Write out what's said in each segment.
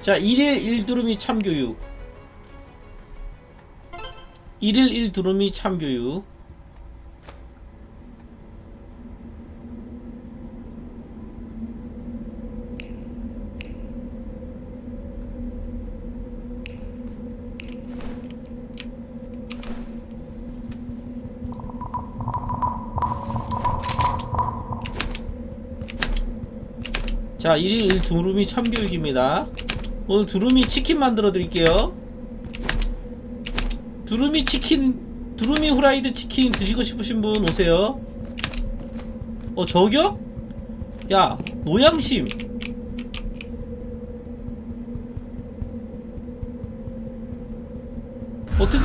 자 1일 1두루미 참교육. 1일 1두루미 참교육. 자 1일 1 두루미 참교육입니다 오늘 두루미 치킨 만들어 드릴게요. 두루미 치킨 두루미 후라이드 치킨 드시고 싶으신 분 오세요. 어 저격? 야 노양심. 어떻게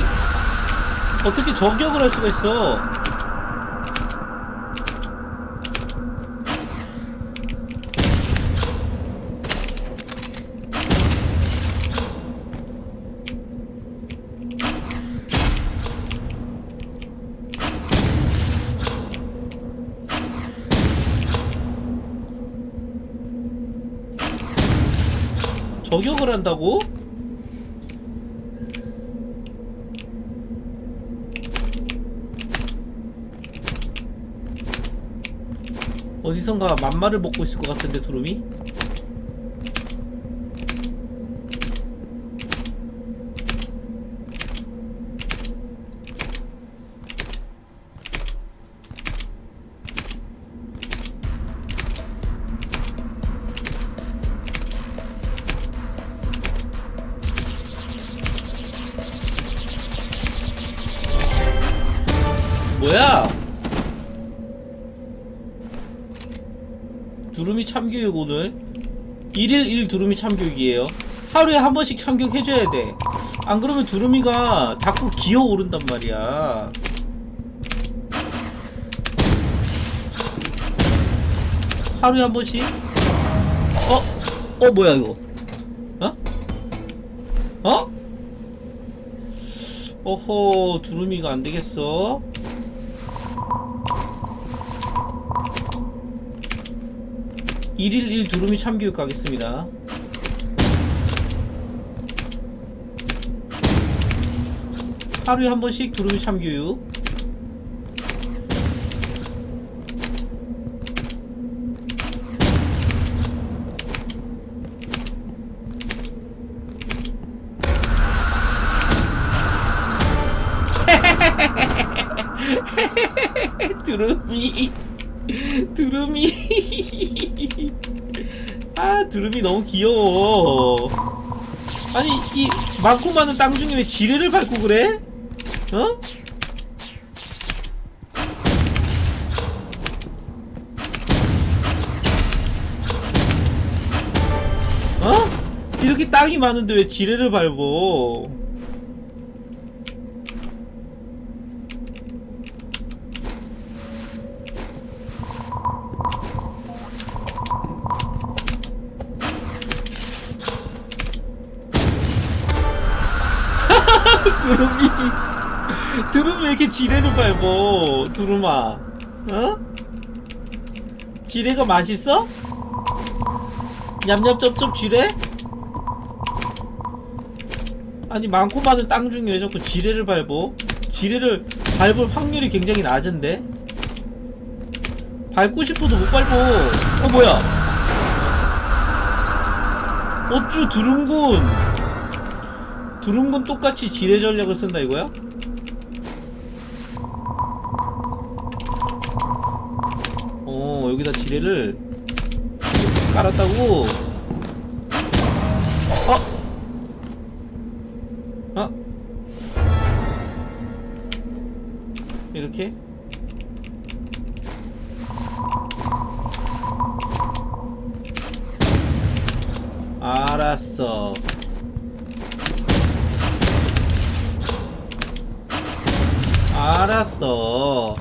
어떻게 저격을 할 수가 있어 저격을 한다고? 어디선가 만마를 먹고 있을 것 같은데 두루미? 뭐야? 두루미 참교육 오늘 1일 1 두루미 참교육이에요 하루에 한 번씩 참교육 해줘야 돼안 그러면 두루미가 자꾸 기어오른단 말이야 하루에 한 번씩 어? 어 뭐야 이거 어? 어? 어허 두루미가 안되겠어 1일 1 두루미 참교육 가겠습니다. 하루에 한 번씩 두루미 참교육. 두루미 두루미 아 두루미 너무 귀여워 아니 이 많고 많은 땅 중에 왜 지뢰를 밟고 그래? 어? 어? 이렇게 땅이 많은데 왜 지뢰를 밟어? 두루미 두루미 왜 이렇게 지뢰를 밟어 두루마 어? 지뢰가 맛있어? 냠냠쩝쩝 지뢰? 아니 많고 많은 땅 중에 왜 자꾸 지뢰를 밟어? 지뢰를 밟을 확률이 굉장히 낮은데? 밟고 싶어도 못 밟어 어 뭐야 어쭈 두rum군 두rum군 똑같이 지뢰 전략을 쓴다 이거야? 어 여기다 지뢰를 깔았다고? 어? 어? 이렇게? 알았어 알았어.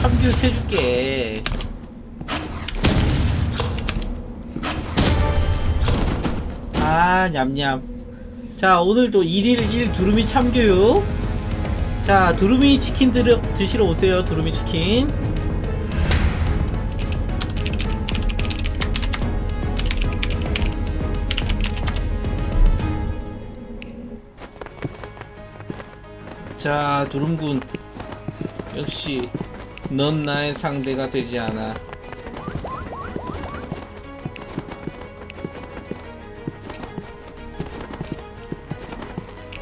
참교육 해줄게. 아 냠냠. 자 오늘도 1일 1 두루미 참교육. 자 두루미 치킨 드 드시러 오세요 두루미 치킨 자 두rum군. 역시 넌 나의 상대가 되지 않아